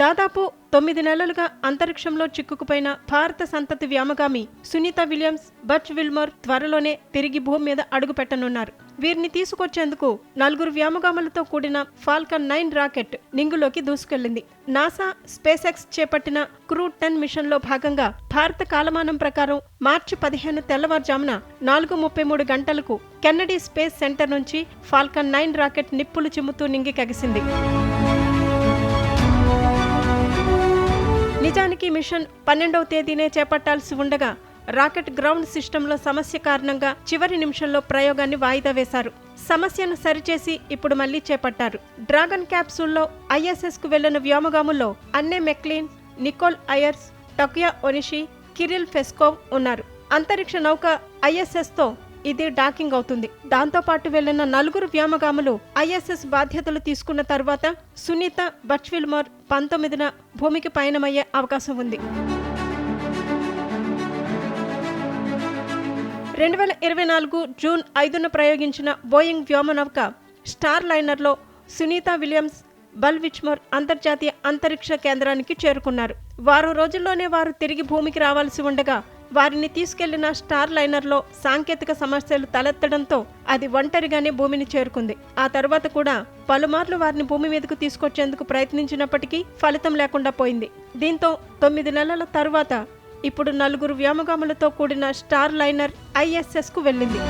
దాదాపు తొమ్మిది నెలలుగా అంతరిక్షంలో చిక్కుకుపోయిన భారత సంతతి వ్యామగామి సునీత విలియమ్స్ బచ్ విల్మర్ త్వరలోనే తిరిగి భూమి మీద అడుగు పెట్టనున్నారు. వీరిని తీసుకొచ్చేందుకు నలుగురు వ్యామగాములతో కూడిన ఫాల్కన్ నైన్ రాకెట్ నింగులోకి దూసుకెళ్ళింది నాసా స్పేస్ ఎక్స్ చేపట్టిన క్రూ టెన్ మిషన్లో భాగంగా భారత కాలమానం ప్రకారం మార్చి పదిహేను తెల్లవారుజామున నాలుగు ముప్పై మూడు గంటలకు కెన్నడీ స్పేస్ సెంటర్ నుంచి ఫాల్కన్ నైన్ రాకెట్ నిప్పులు చిమ్ముతూ నింగి కగిసింది. నిజానికి మిషన్ పన్నెండవ తేదీనే చేపట్టాల్సి ఉండగా రాకెట్ గ్రౌండ్ సిస్టంలో సమస్య కారణంగా చివరి నిమిషంలో ప్రయోగాన్ని వాయిదా వేశారు. సమస్యను సరిచేసి ఇప్పుడు మళ్ళీ చేపట్టారు. డ్రాగన్ క్యాప్సూల్లో ఐఎస్ఎస్కు వెళ్ళిన వ్యోమగాముల్లో Anne McClain Nicole Ayers Takuya Onishi Kirill Peskov ఉన్నారు. అంతరిక్ష నౌక ఐఎస్ఎస్తో ఇది డాకింగ్ అవుతుంది. దాంతో పాటు వెళ్ళిన నలుగురు వ్యోమగాములు ఐఎస్ఎస్ బాధ్యతలు తీసుకున్న తర్వాత సునీత బచ్విల్మోర్ పంతొమ్మిదిన భూమికి పయనమయ్యే అవకాశం ఉంది. రెండు వేల ఇరవై నాలుగు జూన్ ఐదున ప్రయోగించిన బోయింగ్ వ్యోమనౌక స్టార్ లైనర్లో సునీత విలియమ్స్ బల్ విచ్మోర్ అంతర్జాతీయ అంతరిక్ష కేంద్రానికి చేరుకున్నారు. వారం రోజుల్లోనే వారు తిరిగి భూమికి రావాల్సి ఉండగా వారిని తీసుకెళ్ళిన స్టార్ లైనర్లో సాంకేతిక సమస్యలు తలెత్తడంతో అది ఒంటరిగానే భూమిని చేరుకుంది. ఆ తర్వాత కూడా పలుమార్లు వారిని భూమి మీదకు తీసుకొచ్చేందుకు ప్రయత్నించినప్పటికీ ఫలితం లేకుండా పోయింది. దీంతో తొమ్మిది నెలల తరువాత ఇప్పుడు నలుగురు వ్యోమగాములతో కూడిన స్టార్ లైనర్ ఐఎస్ఎస్కు వెళ్ళింది.